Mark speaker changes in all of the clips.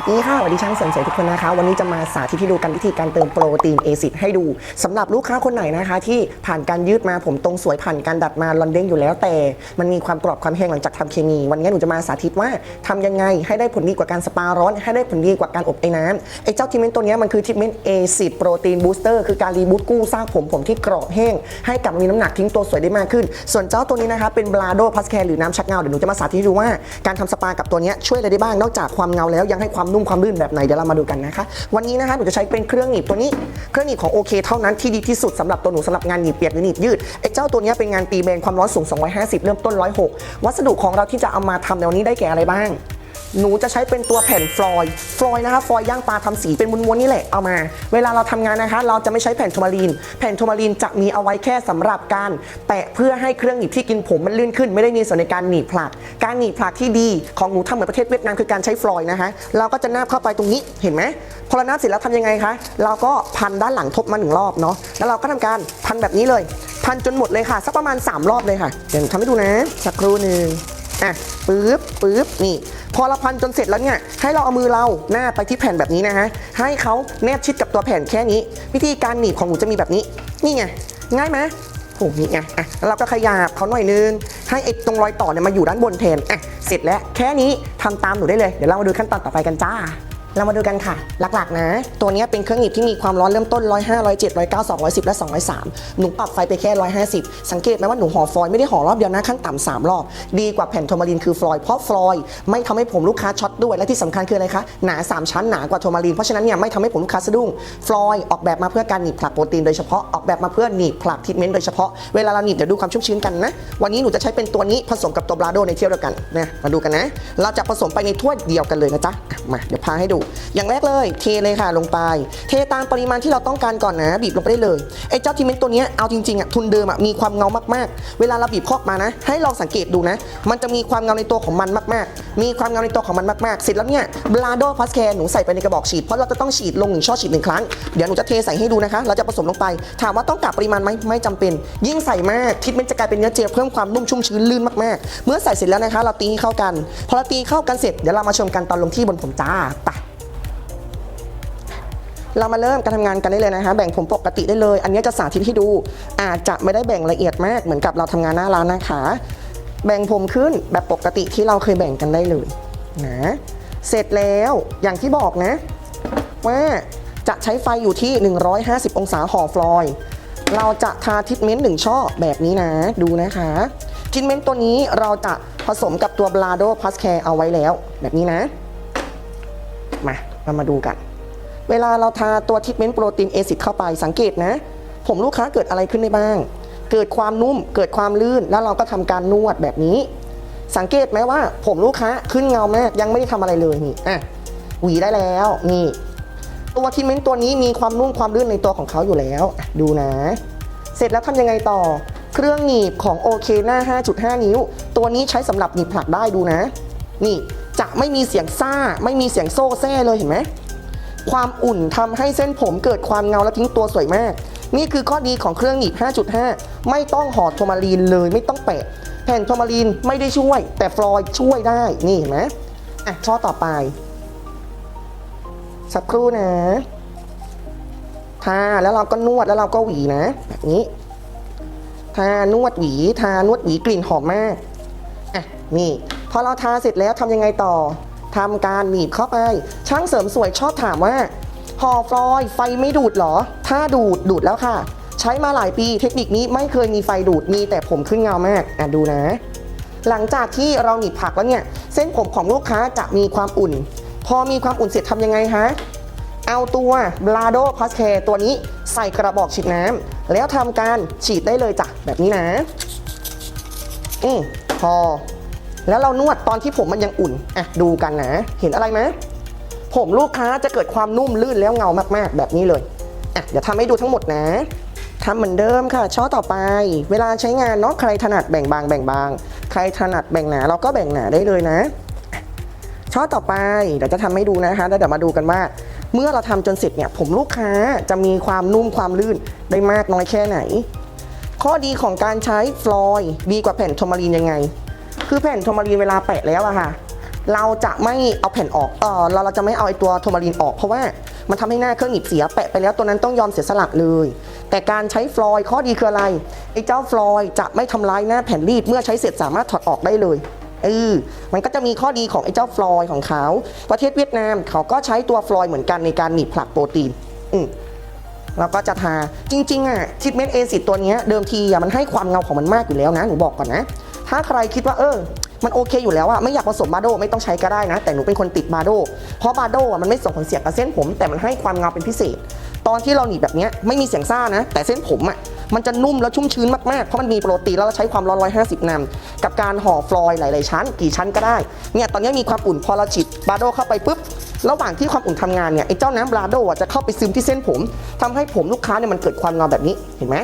Speaker 1: วัสดีค่ะสวัสดีช่างเสริมสวยทุกคนนะคะ วันนี้จะมาสาธิตให้ดูกันวิธีการเติมโปรตีนเอซิดให้ดูสำหรับลูกค้าคนไหนนะคะ ที่ผ่านการยืดมาผมตรงสวยผ่านการดัดมาลอนเด้งอยู่แล้วแต่ มันมีความกรอบความแห้งหลังจากทำเคมี วันนี้หนูจะมาสาธิตว่าทำยังไงให้ได้ผลดีกว่าการสปาร้อน ให้ได้ผลดีกว่าการอบไอ้น้ำไอ้เจ้าทิเมนต์ตัวนี้มันคือทิเมนต์เอซิดโปรตีนบูสเตอร์คือการรีบูตกู้สร้างผมผมที่กรอบแห้ง ให้กลับมีน้ำหนักทิ้งตัวสวยได้มากขึ้น ส่วนเจ้าตัวนี้นะคะเป็นบลาโดพัสแคร์หรือน้ำชักเงาเดี๋ยวหนูจะมาสาธิตให้ดูว่าการทำสปากับตัวนี้ช่วยอะไรได้บ้างนอกจากความเงาแล้วยังให้ความนุ่มความลื่นแบบไหนเดี๋ยวเรามาดูกันนะคะ วันนี้นะคะหนูจะใช้เป็นเครื่องหนีบตัวนี้เครื่องหนีบของโอเคเท่านั้นที่ดีที่สุดสำหรับตัวหนูสำหรับงานหนีบเปียกหรือหนีบยืดไอ้เจ้าตัวนี้เป็นงานตีแบนความร้อนสูง 250 เริ่มต้น 106 วัสดุของเราที่จะเอามาทำในวันนี้ได้แก่อะไรบ้าง หนูจะใช้เป็นตัวแผ่นฟลอยด์ฟลอยด์นะคะฟลอยด์ย่างปลาทำสีเป็นม้วนๆนี่แหละเอามา เวลาเราทำงานนะคะ เราจะไม่ใช้แผ่นโทมารีน แผ่นโทมารีนจะมีเอาไว้แค่สำหรับการแปะเพื่อให้เครื่องหนีบที่กินผมมันลื่นขึ้น ไม่ได้มีส่วนในการหนีบผลัก การหนีบผลักที่ดีของหนูทำเหมือนประเทศเวียดนามคือการใช้ฟลอยด์นะคะ เราก็จะนาบเข้าไปตรงนี้เห็นไหมพอเรานาบเสร็จแล้วทำยังไงคะเราก็พันด้านหลังทบมาหนึ่งรอบเนาะแล้วเราก็ทำการพันแบบนี้เลย พันจนหมดเลยค่ะสักประมาณ 3 รอบเลยค่ะเดี๋ยวทำให้ดูนะสักครู่หนึ่ง อะปึ๊บปึ๊บนี่ พอเราพันจนเสร็จแล้วเนี่ย ให้เราเอามือเราหน้าไปที่แผ่นแบบนี้นะฮะ ให้เขาแนบชิดกับตัวแผ่นแค่นี้ วิธีการหนีบของหนูจะมีแบบนี้ นี่ไง ง่ายไหมโอ้นี่ไงอะแล้วเราก็ขยับเขาหน่อยนึง ให้ไอ้ตรงรอยต่อเนี่ยมาอยู่ด้านบนแทนอะเสร็จแล้ว แค่นี้ทำตามหนูได้เลย เดี๋ยวเรามาดูขั้นตอนต่อไปกันจ้า เรามาดูกันค่ะ หลักๆ นะ ตัวนี้เป็นเครื่องหนีบที่มีความร้อนเริ่มต้น 105 107 109 210 และ 203 หนูปรับไฟไปแค่ 150 สังเกตไหมว่าหนูห่อฟอยล์ไม่ได้ห่อรอบเดียวนะขั้นต่ำสามรอบ ดีกว่าแผ่นโทมารีนคือฟลอยล์เพราะฟลอยล์ไม่ทำให้ผมลูกค้าช็อตด้วย และที่สำคัญคืออะไรคะ หนา 3 ชั้นหนากว่าโทมารีน เพราะฉะนั้นเนี่ยไม่ทำให้ผมลูกค้าสะดุ้ง ฟลอยล์ออกแบบมาเพื่อการหนีบผลักโปรตีนโดยเฉพาะ ออกแบบมาเพื่อหนีบผลักทิทเมนต์โดยเฉพาะ เวลาเราหนีบเดี๋ยวดูความชุ่มชื้นกันนะ วันนี้หนูจะใช้เป็นตัวนี้ผสมกับตัวบราโดในเที่ยวเดียวกันนะ มาดูกันนะ เราจะผสมไปในถ้วยเดียวกันเลยนะจ๊ะ มาเดี๋ยวพาให้ดูอย่างแรกเลยเทเลยค่ะลงไป เทตามปริมาณที่เราต้องการก่อนนะบีบลงไปได้เลยไอ้เจ้าทิเมนต์ตัวนี้เอาจริงๆอะทุนเดิมอะมีความเงามากๆ เวลาเราบีบคอกมานะ ให้ลองสังเกตดูนะ มันจะมีความเงาในตัวของมันมากๆ มีความเงาในตัวของมันมากๆ เสร็จแล้วเนี่ยบลาโดพัสแคร์หนูใส่ไปในกระบอกฉีดเพราะเราจะต้องฉีดลงหนึ่งช่อฉีดหนึ่งครั้งเดี๋ยวหนูจะเทใส่ให้ดูนะคะ เราจะผสมลงไป ถามว่าต้องกะปริมาณไหมไม่จำเป็น ยิ่งใส่มากทิทเมนจะกลายเป็นเนื้อเจลเพิ่มความนุ่มชุ่มชื้นลื่นมากๆ เมื่อใส่เสร็จแล้วนะคะ เราตีให้เข้ากัน พอเราตีเข้ากันเสร็จเดี๋ยวเรามาชมกันตอนลงที่บนผมจ้าไป เรามาเริ่มการทำงานกันได้เลยนะคะ แบ่งผมปกติได้เลย อันนี้จะสาธิตให้ดู อาจจะไม่ได้แบ่งละเอียดมากเหมือนกับเราทำงานหน้าร้านนะคะ แบ่งผมขึ้นแบบปกติที่เราเคยแบ่งกันได้เลยนะ เสร็จแล้วอย่างที่บอกนะ ว่าจะใช้ไฟอยู่ที่ 150 องศาห่อฟลอย เราจะทาทิทเมนต์หนึ่งช่อแบบนี้นะ ดูนะคะทิทเมนต์ตัวนี้เราจะผสมกับตัวบลาโดพัสแคร์เอาไว้แล้ว แบบนี้นะ มา เรามาดูกัน เวลาเราทาตัวทิทเมนต์โปรตีนเอซิดเข้าไปสังเกตนะ ผมลูกค้าเกิดอะไรขึ้นได้บ้าง เกิดความนุ่มเกิดความลื่นแล้วเราก็ทำการนวดแบบนี้ สังเกตไหมว่า ผมลูกค้าขึ้นเงามากยังไม่ได้ทำอะไรเลยนี่อะหวีได้แล้วนี่ ตัวทิทเมนต์ตัวนี้มีความนุ่มความลื่นในตัวของเขาอยู่แล้ว ดูนะ เสร็จแล้วทำยังไงต่อ เครื่องหนีบของโอเคหน้า 5.5 นิ้ว ตัวนี้ใช้สำหรับหนีบผลักได้ดูนะ นี่จะไม่มีเสียงซ่า ไม่มีเสียงโซ่แซ่เลยเห็นไหม ความอุ่นทำให้เส้นผมเกิดความเงาและทิ้งตัวสวยมาก นี่คือข้อดีของเครื่องหนีบ 5.5 ไม่ต้องห่อโทมารีนเลยไม่ต้องแปะ แผ่นโทมารีนไม่ได้ช่วย แต่ฟลอยช่วยได้นี่เห็นไหมอะช่อต่อไป สักครู่นะทาแล้วเราก็นวดแล้วเราก็หวีนะแบบนี้ทานวดหวีทานวดหวีกลิ่นหอมมากอะนี่พอเราทาเสร็จแล้วทำยังไงต่อ ทำการหนีบเข้าไป ช่างเสริมสวยชอบถามว่าห่อฟลอยไฟไม่ดูดเหรอ ถ้าดูดดูดแล้วค่ะ ใช้มาหลายปีเทคนิคนี้ไม่เคยมีไฟดูดมีแต่ผมขึ้นเงามากอะดูนะ หลังจากที่เราหนีบผักแล้วเนี่ย เส้นผมของลูกค้าจะมีความอุ่น พอมีความอุ่นเสร็จทำยังไงฮะเอาตัวบลาโดพาสแคร์ตัวนี้ใส่กระบอกฉีดน้ำแล้วทำการฉีดได้เลยจ้ะแบบนี้นะ อืมพอ แล้วเรานวดตอนที่ผมมันยังอุ่นอะดูกันนะ เห็นอะไรไหมผมลูกค้าจะเกิดความนุ่มลื่นแล้วเงามากๆ แบบนี้เลยอะเดี๋ยวทำให้ดูทั้งหมดนะทำเหมือนเดิมค่ะช่อต่อไป เวลาใช้งานเนาะใครถนัดแบ่งบางแบ่งบาง ใครถนัดแบ่งหนาเราก็แบ่งหนาได้เลยนะช่อต่อไปเดี๋ยวจะทำให้ดูนะคะแล้วเดี๋ยวมาดูกันว่า เมื่อเราทำจนเสร็จเนี่ยผมลูกค้าจะมีความนุ่มความลื่นได้มากน้อยแค่ไหน ข้อดีของการใช้ฟลอยด์ดีกว่าแผ่นโทมารีนยังไง คือแผ่นโทมารีนเวลาแปะแล้วอะค่ะ เราจะไม่เอาแผ่นออก เออเราเราจะไม่เอาไอตัวโทมารีนออกเพราะว่ามันทำให้หน้าเครื่องหนีบเสียแปะไปแล้วตัวนั้นต้องยอมเสียสละเลย แต่การใช้ฟลอย์ข้อดีคืออะไรไอ้เจ้าฟลอย์จะไม่ทำลายหน้าแผ่นรีดเมื่อใช้เสร็จสามารถถอดออกได้เลยเออมันก็จะมีข้อดีของไอ้เจ้าฟลอยของเขา ประเทศเวียดนามเขาก็ใช้ตัวฟลอยเหมือนกันในการหนีบผลักโปรตีน อืมแล้วก็จะทาจริง ๆ อะทิทเมนเอซิตตัวนี้เดิมทีอะมันให้ความเงาของมันมากอยู่แล้วนะ หนูบอกก่อนนะ ถ้าใครคิดว่าเออ มันโอเคอยู่แล้วอะไม่อยากผสมบาโดไม่ต้องใช้ก็ได้นะ แต่หนูเป็นคนติดบาโดเพราะบาโดอะมันไม่ส่งผลเสียกับเส้นผม แต่มันให้ความเงาเป็นพิเศษ ตอนที่เราหนีบแบบนี้ไม่มีเสียงซ่านะ แต่เส้นผมอะมันจะนุ่มแล้วชุ่มชื้นมากๆ เพราะมันมีโปรตีนแล้วเราใช้ความร้อน 150 นำกับการห่อฟลอยหลาย ๆ ชั้น กี่ชั้นก็ได้ เนี่ยตอนนี้มีความอุ่นพอเราฉีดบาโดเข้าไปปุ๊บ ระหว่างที่ความอุ่นทำงานเนี่ยไอ้เจ้าน้ำบาโดอะจะเข้าไปซึมที่เส้นผมทำให้ผมลูกค้าเนี่ยมันเกิดความเงาแบบนี้เห็นไหม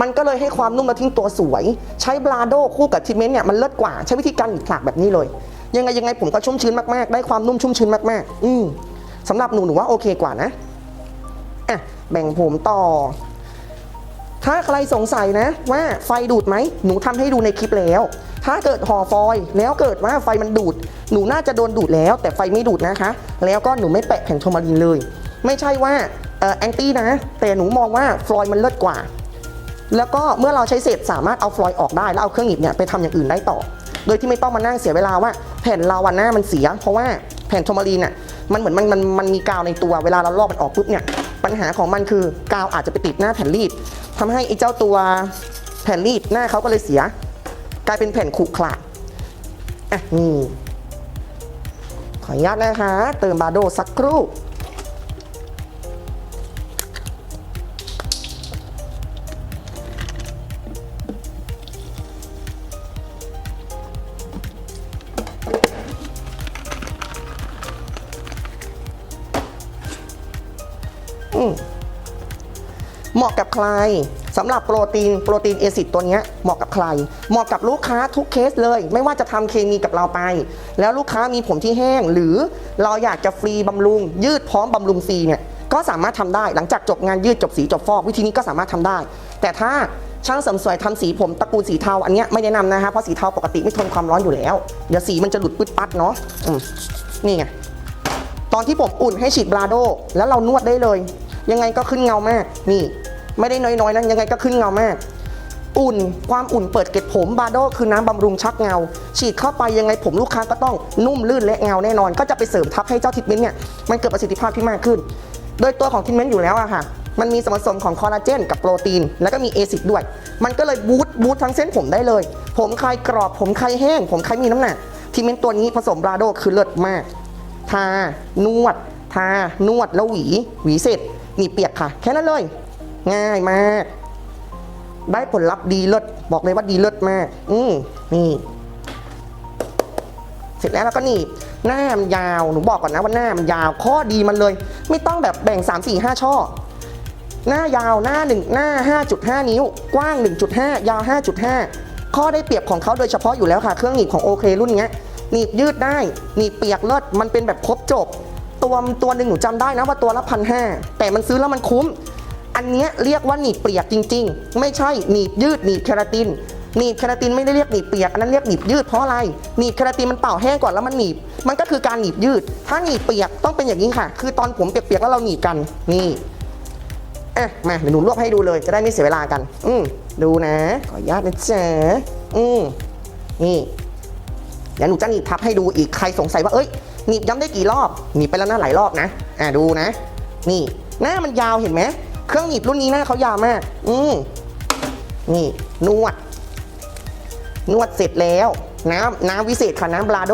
Speaker 1: มันก็เลยให้ความนุ่มและทิ้งตัวสวย ใช้บราโดคู่กับทรีทเมนต์เนี่ยมันเลิศกว่าใช้วิธีการหนีบผลักแบบนี้เลย ยังไงยังไงผมก็ชุ่มชื้นมากๆ ได้ความนุ่มชุ่มชื้นมากๆ อืมสำหรับหนูหนูว่าโอเคกว่านะอะแบ่งผมต่อ ถ้าใครสงสัยนะ ว่าไฟดูดไหมหนูทำให้ดูในคลิปแล้ว ถ้าเกิดห่อฟอยล์แล้วเกิดว่าไฟมันดูด หนูน่าจะโดนดูดแล้ว แต่ไฟไม่ดูดนะคะ แล้วก็หนูไม่แปะแผ่นโทมารินเลย ไม่ใช่ว่าแอนตี้นะ แต่หนูมองว่าฟลอยมันเลิศกว่า แล้วก็เมื่อเราใช้เสร็จสามารถเอาฟลอยล์ออกได้แล้วเอาเครื่องหนีบเนี่ยไปทำอย่างอื่นได้ต่อ โดยที่ไม่ต้องมานั่งเสียเวลาว่าแผ่นลาวาน่ามันเสีย เพราะว่าแผ่นโทมารีนอะมันเหมือนมันมันมันมีกาวในตัวเวลาเราลอกมันออกปุ๊บเนี่ยปัญหาของมันคือกาวอาจจะไปติดหน้าแผ่นรีดทำให้ไอ้เจ้าตัวแผ่นรีดหน้าเขาก็เลยเสีย กลายเป็นแผ่นขรุขระอะนี่ขออนุญาตนะคะ เติมบาโดสักครู่ เหมาะกับใครสำหรับโปรตีนโปรตีนเอซิดตัวนี้เหมาะกับใคร เหมาะกับลูกค้าทุกเคสเลย ไม่ว่าจะทำเคมีกับเราไป แล้วลูกค้ามีผมที่แห้ง หรือเราอยากจะฟรีบำรุง ยืดพร้อมบำรุงฟรีเนี่ยก็สามารถทำได้หลังจากจบงานยืดจบสีจบฟอก วิธีนี้ก็สามารถทำได้ แต่ถ้าช่างเสริมสวยทำสีผมตระกูลสีเทาอันเนี้ยไม่แนะนำนะคะเพราะสีเทาปกติไม่ทนความร้อนอยู่แล้ว เดี๋ยวสีมันจะหลุดปึ๊ดปัดเนาะนี่ไงตอนที่ผมอุ่นให้ฉีดบราโด แล้วเรานวดได้เลย ยังไงก็ขึ้นเงามาก นี่ ไม่ได้น้อยๆนะยังไงก็ขึ้นเงามากอุ่นความอุ่นเปิดเกล็ดผมบราโดคือน้ำบำรุงชักเงา ฉีดเข้าไปยังไงผมลูกค้าก็ต้องนุ่มลื่นและเงาแน่นอน ก็จะไปเสริมทับให้เจ้าทรีทเมนต์เนี่ยมันเกิดประสิทธิภาพที่มากขึ้น โดยตัวของทรีทเมนต์อยู่แล้วอะค่ะ มันมีส่วนผสมของคอลลาเจนกับโปรตีน แล้วก็มีเอซิดด้วย มันก็เลยบูตบูตทั้งเส้นผมได้เลย ผมใครกรอบ ผมใครแห้ง ผมใครมีน้ำหนักทรีทเมนต์ตัวนี้ผสมบราโดคือเลิศมาก ทา นวด ทา นวดแล้วหวี หวีเสร็จ หนีบเปียกค่ะ แค่นั้นเลย ง่ายมาก ได้ผลลัพธ์ดีเลิศบอกเลยว่าดีเลิศมาก อืมนี่ เสร็จแล้วเราก็หนีบหน้ามันยาวหนูบอกก่อนนะว่าหน้ามันยาวข้อดีมันเลย ไม่ต้องแบบแบ่ง 3 4 5 ช่อ หน้ายาวหน้าหนึ่งหน้า 5.5 นิ้ว กว้าง 1.5 ยาว 5.5 ข้อได้เปรียบของเขาโดยเฉพาะอยู่แล้วค่ะ เครื่องหนีบของโอเครุ่นเนี้ยหนีบยืดได้หนีบเปียกเลิศมันเป็นแบบครบจบ ตัวตัวหนึ่งหนูจำได้นะว่าตัวละพันห้าแต่มันซื้อแล้วมันคุ้ม อันเนี้ยเรียกว่าหนีบเปียกจริง ๆ ไม่ใช่หนีบยืดหนีบเคราตินหนีบเคราตินไม่ได้เรียกหนีบเปียกอันนั้นเรียกหนีบยืดเพราะอะไรหนีบเคราตินมันเป่าแห้งก่อนแล้วมันหนีบ มันก็คือการหนีบยืด ถ้าหนีบเปียกต้องเป็นอย่างนี้ค่ะ คือตอนผมเปียกๆแล้วเราหนีบกันนี่อะมาเดี๋ยวหนูรวบให้ดูเลยจะได้ไม่เสียเวลากัน อืมดูนะขออนุญาตนะจ๊ะอืมนี่เดี๋ยวหนูจะหนีบทับให้ดูอีกใครสงสัยว่าเอ้ย หนีบย้ำได้กี่รอบหนีบไปแล้วนะหลายรอบนะ อะดูนะ นี่หน้ามันยาวเห็นไหมเครื่องหนีบรุ่นนี้หน้าเขายาวมาก อืมนี่นวด นวดเสร็จแล้ว น้ำน้ำวิเศษค่ะน้ำบราโด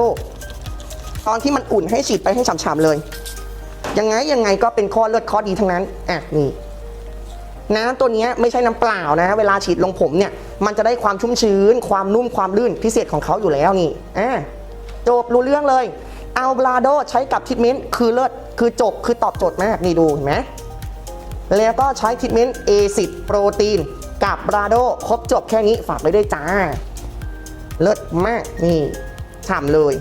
Speaker 1: ตอนที่มันอุ่นให้ฉีดไปให้ฉ่ำๆเลย ยังไงยังไงก็เป็นข้อเลือดข้อดีทั้งนั้น อะนี่น้ำตัวนี้ไม่ใช่น้ำเปล่านะ เวลาฉีดลงผมเนี่ย มันจะได้ความชุ่มชื้น ความนุ่มความลื่นพิเศษของเขาอยู่แล้วนี่อะจบรู้เรื่องเลย อาบราโดใช้กับทิทเมนต์คือเลิศคือจบคือตอบโจทย์มากนี่ดูเห็นไหมแล้วก็ใช้ทิทเมนต์ A10 โปรตีนกับบราโดครบจบแค่นี้ฝากไว้ด้วยจ้า เลิศมากนี่ฉ่ำเลย